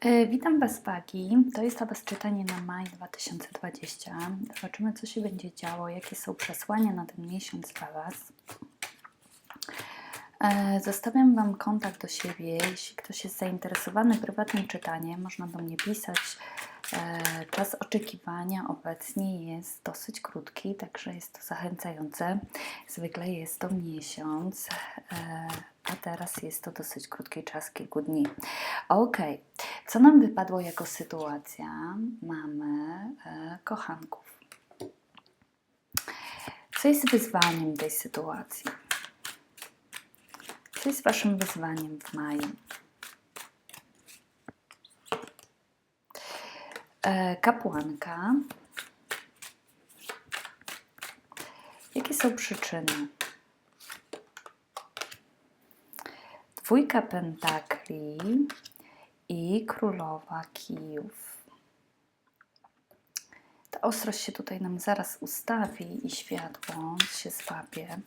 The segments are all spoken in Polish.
E, Witam Was, Wagi. To jest Was czytanie na maj 2020. Zobaczymy, co się będzie działo, jakie są przesłania na ten miesiąc dla Was. E, Zostawiam Wam kontakt do siebie. Jeśli ktoś jest zainteresowany prywatnym czytaniem, można do mnie pisać. E, Czas oczekiwania obecnie jest dosyć krótki, także jest to zachęcające. Zwykle jest to miesiąc, a teraz jest to dosyć krótki czas, kilku dni. Ok, co nam wypadło jako sytuacja? Mamy e, kochanków. Co jest wyzwaniem tej sytuacji? Co jest Waszym wyzwaniem w maju? E, kapłanka. Jakie są przyczyny? Dwójka pentakli i królowa kijów. Ta ostrość się tutaj nam zaraz ustawi i światło się złapie.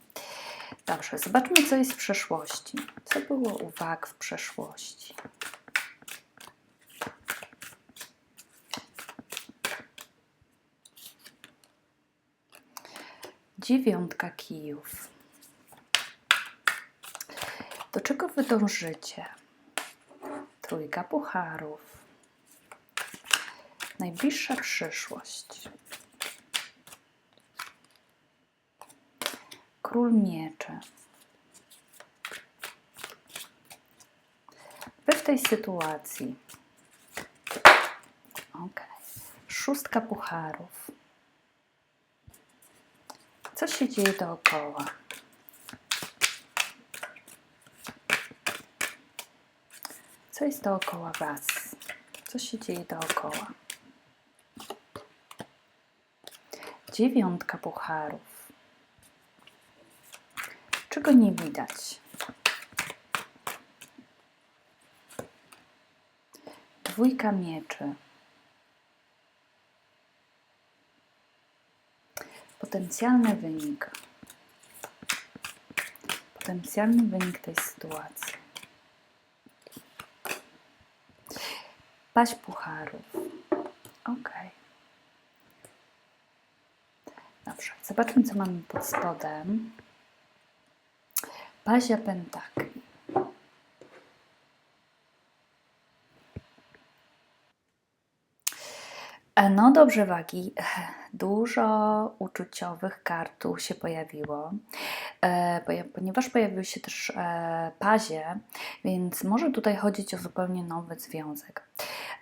Dobrze, zobaczmy, co jest w przeszłości. Co było uwag w przeszłości? Dziewiątka kijów. Do czego wy dążycie? Trójka pucharów. Najbliższa przyszłość. Król mieczy. Wy w tej sytuacji. Ok. Szóstka pucharów. Co się dzieje dookoła? Co jest dookoła Was? Co się dzieje dookoła? Dziewiątka pucharów. Czego nie widać? Dwójka mieczy. Potencjalny wynik. Potencjalny wynik tej sytuacji. Paść pucharów. Ok. Dobrze, zobaczmy, co mamy pod spodem. Pazia pentakli. E, No dobrze, wagi. Dużo uczuciowych kart się pojawiło, e, ponieważ pojawiły się też e, pazie, więc może tutaj chodzić o zupełnie nowy związek.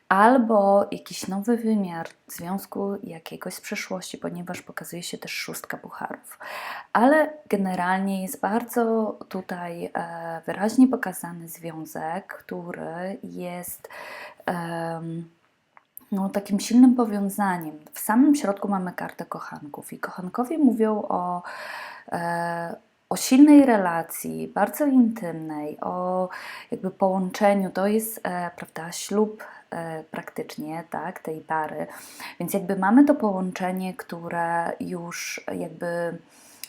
Albo jakiś nowy wymiar związku jakiegoś z przeszłości, ponieważ pokazuje się też szóstka pucharów. Ale generalnie jest bardzo tutaj e, wyraźnie pokazany związek, który jest. em, no, takim silnym powiązaniem. W samym środku mamy kartę kochanków i kochankowie mówią o, e, o silnej relacji, bardzo intymnej, o jakby połączeniu. To jest, e, prawda, ślub e, praktycznie, tak, tej pary. Więc jakby mamy to połączenie, które już jakby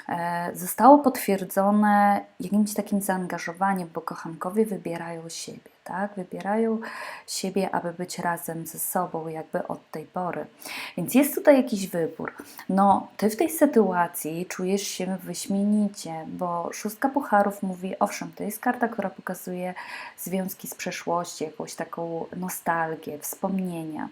e, zostało potwierdzone jakimś takim zaangażowaniem, bo kochankowie wybierają siebie, tak? Wybierają siebie, aby być razem ze sobą, jakby od tej pory. Więc jest tutaj jakiś wybór. No, ty w tej sytuacji czujesz się wyśmienicie, bo szóstka pucharów mówi, owszem, to jest karta, która pokazuje związki z przeszłości, jakąś taką nostalgię, wspomnienia.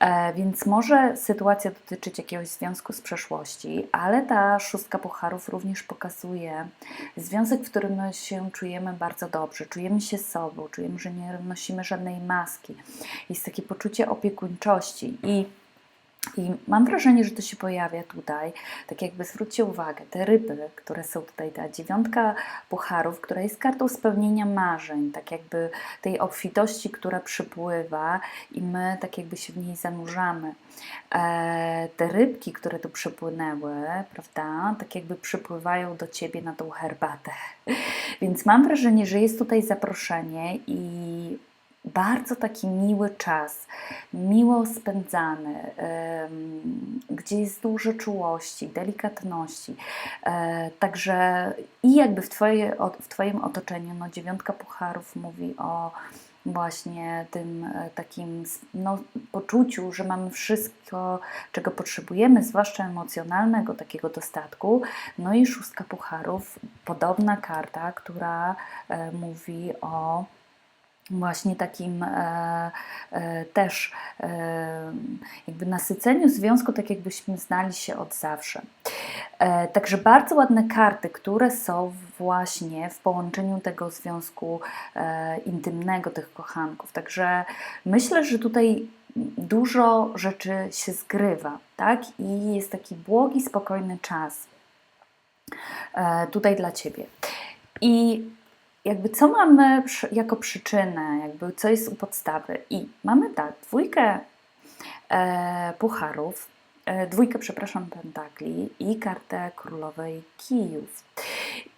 E, więc może sytuacja dotyczyć jakiegoś związku z przeszłości, ale ta szóstka pucharów również pokazuje związek, w którym my się czujemy bardzo dobrze, czujemy się sobą, czujemy, że nie nosimy żadnej maski. Jest takie poczucie opiekuńczości i i mam wrażenie, że to się pojawia tutaj, tak jakby zwróćcie uwagę, te ryby, które są tutaj, ta dziewiątka pucharów, która jest kartą spełnienia marzeń, tak jakby tej obfitości, która przypływa i my tak jakby się w niej zanurzamy. E, te rybki, które tu przypłynęły, prawda, tak jakby przypływają do Ciebie na tą herbatę. Więc mam wrażenie, że jest tutaj zaproszenie i bardzo taki miły czas, miło spędzany, gdzie jest dużo czułości, delikatności. E, Także i jakby w, twoje, w Twoim otoczeniu, no dziewiątka pucharów mówi o właśnie tym e, takim no, poczuciu, że mamy wszystko, czego potrzebujemy, zwłaszcza emocjonalnego takiego dostatku. No i szóstka pucharów, podobna karta, która e, mówi o właśnie takim e, e, też e, jakby nasyceniu związku, tak jakbyśmy znali się od zawsze. E, także bardzo ładne karty, które są właśnie w połączeniu tego związku e, intymnego, tych kochanków. Także myślę, że tutaj dużo rzeczy się zgrywa, tak? I jest taki błogi, spokojny czas e, tutaj dla Ciebie. I jakby co mamy jako przyczynę, jakby co jest u podstawy. I mamy tak, dwójkę e, pucharów, e, dwójkę, przepraszam, pentakli i kartę królowej kijów.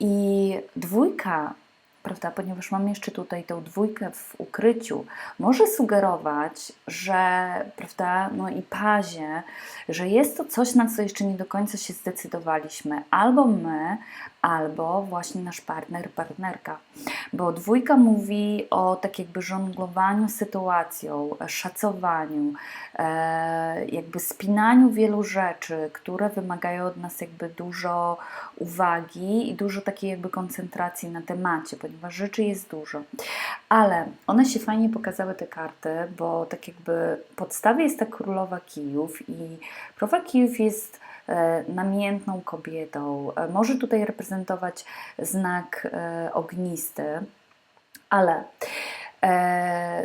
I dwójka, prawda, ponieważ mam jeszcze tutaj tą dwójkę w ukryciu, może sugerować, że, prawda, no i pazie, że jest to coś, na co jeszcze nie do końca się zdecydowaliśmy. Albo my, albo właśnie nasz partner, partnerka. Bo dwójka mówi o tak jakby żonglowaniu sytuacją, szacowaniu, e, jakby spinaniu wielu rzeczy, które wymagają od nas jakby dużo uwagi i dużo takiej jakby koncentracji na temacie, ponieważ rzeczy jest dużo. Ale one się fajnie pokazały te karty, bo tak jakby podstawie jest ta królowa kijów i królowa kijów jest namiętną kobietą. E, Może tutaj reprezentować znak e, ognisty, ale e,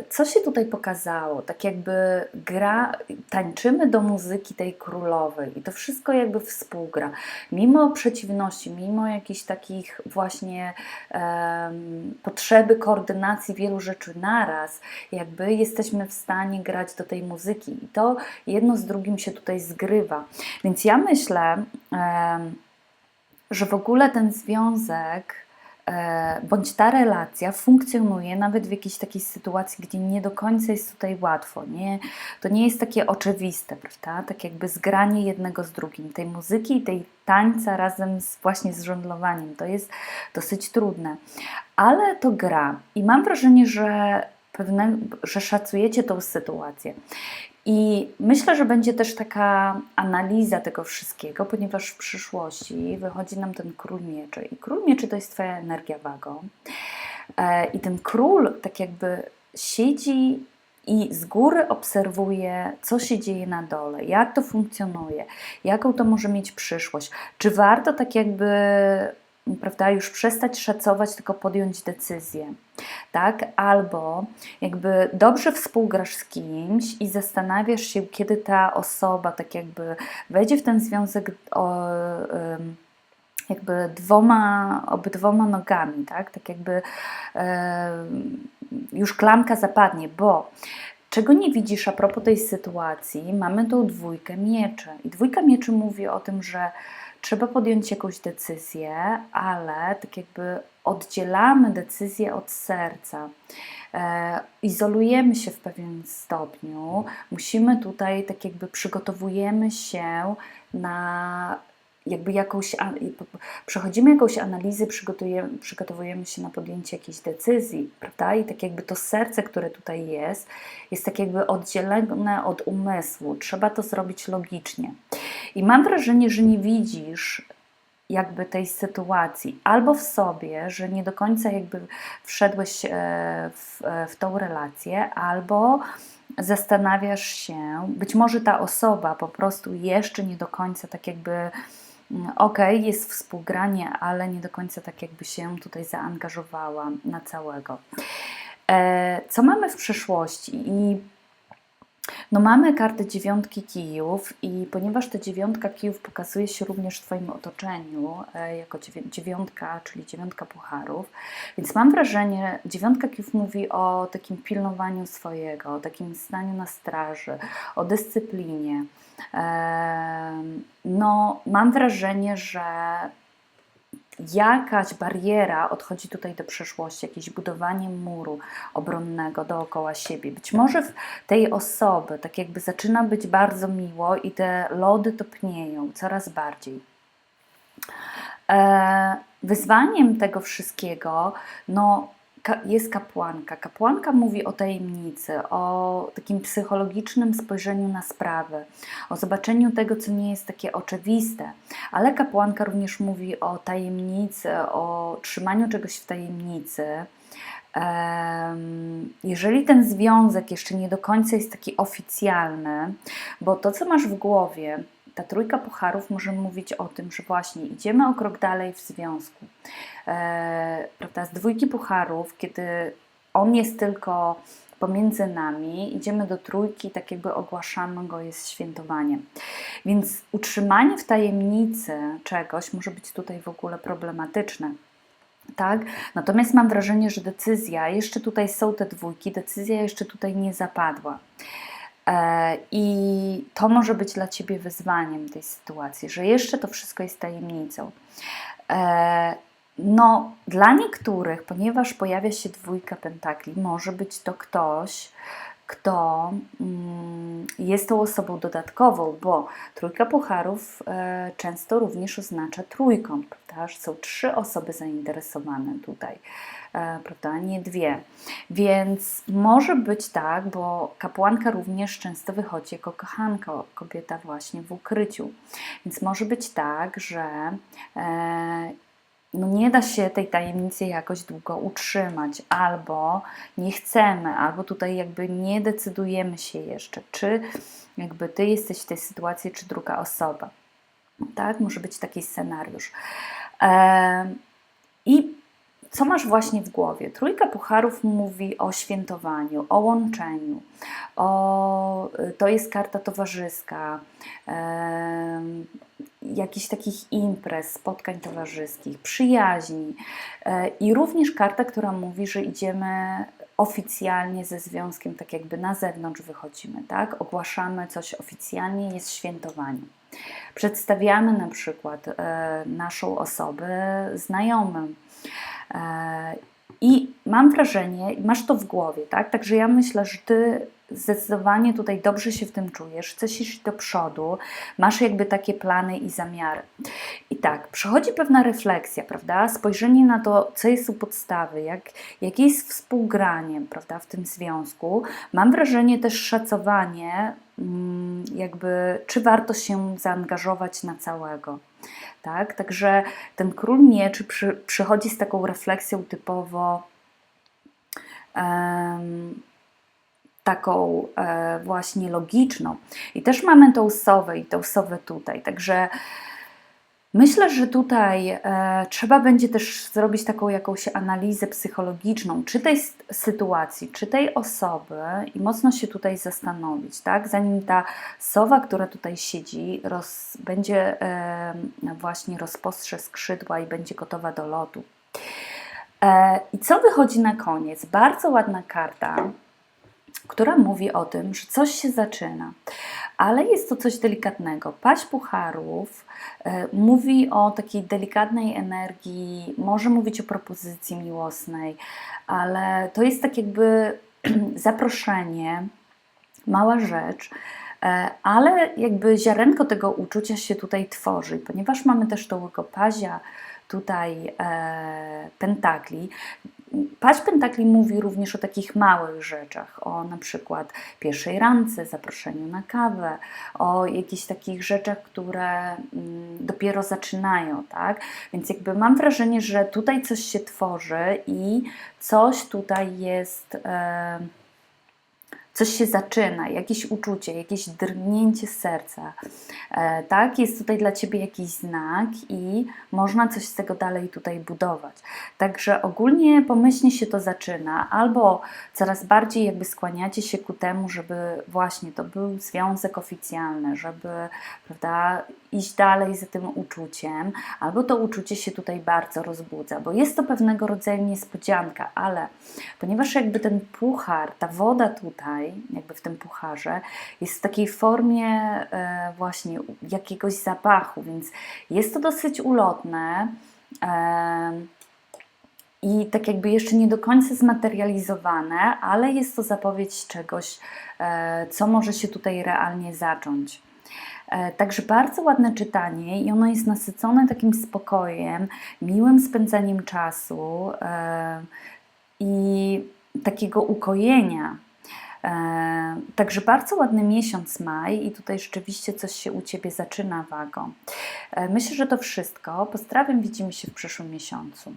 co się tutaj pokazało? Tak jakby gra, tańczymy do muzyki tej królowej i to wszystko jakby współgra. Mimo przeciwności, mimo jakichś takich właśnie em, potrzeby koordynacji wielu rzeczy naraz, jakby jesteśmy w stanie grać do tej muzyki i to jedno z drugim się tutaj zgrywa. Więc ja myślę, em, że w ogóle ten związek e, bądź ta relacja funkcjonuje nawet w jakiejś takiej sytuacji, gdzie nie do końca jest tutaj łatwo. Nie? To nie jest takie oczywiste, prawda? Tak jakby zgranie jednego z drugim, tej muzyki i tej tańca razem z, właśnie z żonglowaniem. To jest dosyć trudne, ale to gra i mam wrażenie, że pewne, że szacujecie tą sytuację. I myślę, że będzie też taka analiza tego wszystkiego, ponieważ w przyszłości wychodzi nam ten król mieczy. I król mieczy to jest Twoja energia wago. E, I ten król tak jakby siedzi i z góry obserwuje, co się dzieje na dole, jak to funkcjonuje, jaką to może mieć przyszłość. Czy warto tak jakby, prawda, już przestać szacować, tylko podjąć decyzję, tak? Albo jakby dobrze współgrasz z kimś i zastanawiasz się, kiedy ta osoba tak jakby wejdzie w ten związek o, jakby dwoma, obydwoma nogami, tak? Tak jakby już klamka zapadnie, bo czego nie widzisz a propos tej sytuacji, mamy tą dwójkę mieczy. I dwójka mieczy mówi o tym, że trzeba podjąć jakąś decyzję, ale tak jakby oddzielamy decyzję od serca. E, izolujemy się w pewien stopniu. Musimy tutaj, tak jakby przygotowujemy się na jakby jakąś, przechodzimy jakąś analizę, przygotujemy, przygotowujemy się na podjęcie jakiejś decyzji, prawda? I tak jakby to serce, które tutaj jest, jest tak jakby oddzielone od umysłu. Trzeba to zrobić logicznie. I mam wrażenie, że nie widzisz jakby tej sytuacji albo w sobie, że nie do końca jakby wszedłeś e, w, e, w tą relację, albo zastanawiasz się, być może ta osoba po prostu jeszcze nie do końca tak jakby mm, okej, jest współgranie, ale nie do końca tak jakby się tutaj zaangażowała na całego. E, Co mamy w przyszłości? I no mamy kartę dziewiątki kijów i ponieważ ta dziewiątka kijów pokazuje się również w Twoim otoczeniu e, jako dziewiątka, czyli dziewiątka pucharów, więc mam wrażenie, dziewiątka kijów mówi o takim pilnowaniu swojego, o takim staniu na straży, o dyscyplinie. Em, No mam wrażenie, że jakaś bariera odchodzi tutaj do przeszłości, jakieś budowanie muru obronnego dookoła siebie. Być może w tej osoby tak jakby zaczyna być bardzo miło i te lody topnieją coraz bardziej. E, wyzwaniem tego wszystkiego no, jest kapłanka. Kapłanka mówi o tajemnicy, o takim psychologicznym spojrzeniu na sprawy, o zobaczeniu tego, co nie jest takie oczywiste, ale kapłanka również mówi o tajemnicy, o trzymaniu czegoś w tajemnicy. Em, Jeżeli ten związek jeszcze nie do końca jest taki oficjalny, bo to, co masz w głowie, ta trójka pucharów może mówić o tym, że właśnie idziemy o krok dalej w związku. E, prawda, z dwójki pucharów, kiedy on jest tylko pomiędzy nami, idziemy do trójki, tak jakby ogłaszamy go, jest świętowaniem. Więc utrzymanie w tajemnicy czegoś może być tutaj w ogóle problematyczne. Tak? Natomiast mam wrażenie, że decyzja, jeszcze tutaj są te dwójki, decyzja jeszcze tutaj nie zapadła. E, I to może być dla Ciebie wyzwaniem tej sytuacji, że jeszcze to wszystko jest tajemnicą. E, No, dla niektórych, ponieważ pojawia się dwójka pentakli, może być to ktoś, kto mm, jest tą osobą dodatkową, bo trójka pucharów e, często również oznacza trójkąt, prawda? Są trzy osoby zainteresowane tutaj, prawda? Nie dwie. Więc może być tak, bo kapłanka również często wychodzi jako kochanka, kobieta właśnie w ukryciu. Więc może być tak, że e, no nie da się tej tajemnicy jakoś długo utrzymać, albo nie chcemy, albo tutaj jakby nie decydujemy się jeszcze, czy jakby ty jesteś w tej sytuacji, czy druga osoba. Tak, może być taki scenariusz. Em, I co masz właśnie w głowie? Trójka pucharów mówi o świętowaniu, o łączeniu, o, to jest karta towarzyska, em, jakichś takich imprez, spotkań towarzyskich, przyjaźni e, i również karta, która mówi, że idziemy oficjalnie ze związkiem, tak jakby na zewnątrz wychodzimy, tak? Ogłaszamy coś oficjalnie, jest świętowanie. Przedstawiamy na przykład e, naszą osobę znajomym. E, I mam wrażenie, masz to w głowie, tak? Także ja myślę, że ty zdecydowanie tutaj dobrze się w tym czujesz, chcesz iść do przodu, masz jakby takie plany i zamiary. I tak, przychodzi pewna refleksja, prawda? Spojrzenie na to, co jest u podstawy, jak, jakie jest współgranie, prawda, w tym związku. Mam wrażenie też szacowanie, mm, jakby, czy warto się zaangażować na całego. Tak? Także ten król mieczy przy, przychodzi z taką refleksją typowo taką e, właśnie logiczną. I też mamy tą sowę i tą sowę tutaj. Także myślę, że tutaj e, trzeba będzie też zrobić taką jakąś analizę psychologiczną, czy tej sytuacji, czy tej osoby i mocno się tutaj zastanowić, tak? Zanim ta sowa, która tutaj siedzi, roz, będzie właśnie rozpostrze skrzydła i będzie gotowa do lotu. E, I co wychodzi na koniec? Bardzo ładna karta, która mówi o tym, że coś się zaczyna, ale jest to coś delikatnego. Paść pucharów e, mówi o takiej delikatnej energii, może mówić o propozycji miłosnej, ale to jest tak jakby zaproszenie, mała rzecz, e, ale jakby ziarenko tego uczucia się tutaj tworzy, ponieważ mamy też tą łykopazia tutaj e, pentakli. Paść pentakli mówi również o takich małych rzeczach, o na przykład pierwszej randce, zaproszeniu na kawę, o jakichś takich rzeczach, które mm, dopiero zaczynają, tak? Więc jakby mam wrażenie, że tutaj coś się tworzy i coś tutaj jest. E, coś się zaczyna, jakieś uczucie, jakieś drgnięcie serca. E, tak, jest tutaj dla Ciebie jakiś znak i można coś z tego dalej tutaj budować. Także ogólnie pomyślnie się to zaczyna, albo coraz bardziej jakby skłaniacie się ku temu, żeby właśnie to był związek oficjalny, żeby prawda, iść dalej za tym uczuciem, albo to uczucie się tutaj bardzo rozbudza, bo jest to pewnego rodzaju niespodzianka, ale ponieważ jakby ten puchar, ta woda tutaj, jakby w tym pucharze, jest w takiej formie e, właśnie jakiegoś zapachu, więc jest to dosyć ulotne. Em, i tak jakby jeszcze nie do końca zmaterializowane, ale jest to zapowiedź czegoś, e, co może się tutaj realnie zacząć. E, Także bardzo ładne czytanie i ono jest nasycone takim spokojem, miłym spędzeniem czasu e, i takiego ukojenia. E, Także bardzo ładny miesiąc maj i tutaj rzeczywiście coś się u Ciebie zaczyna, Wago. Myślę, że to wszystko. Pozdrawiam, widzimy się w przyszłym miesiącu.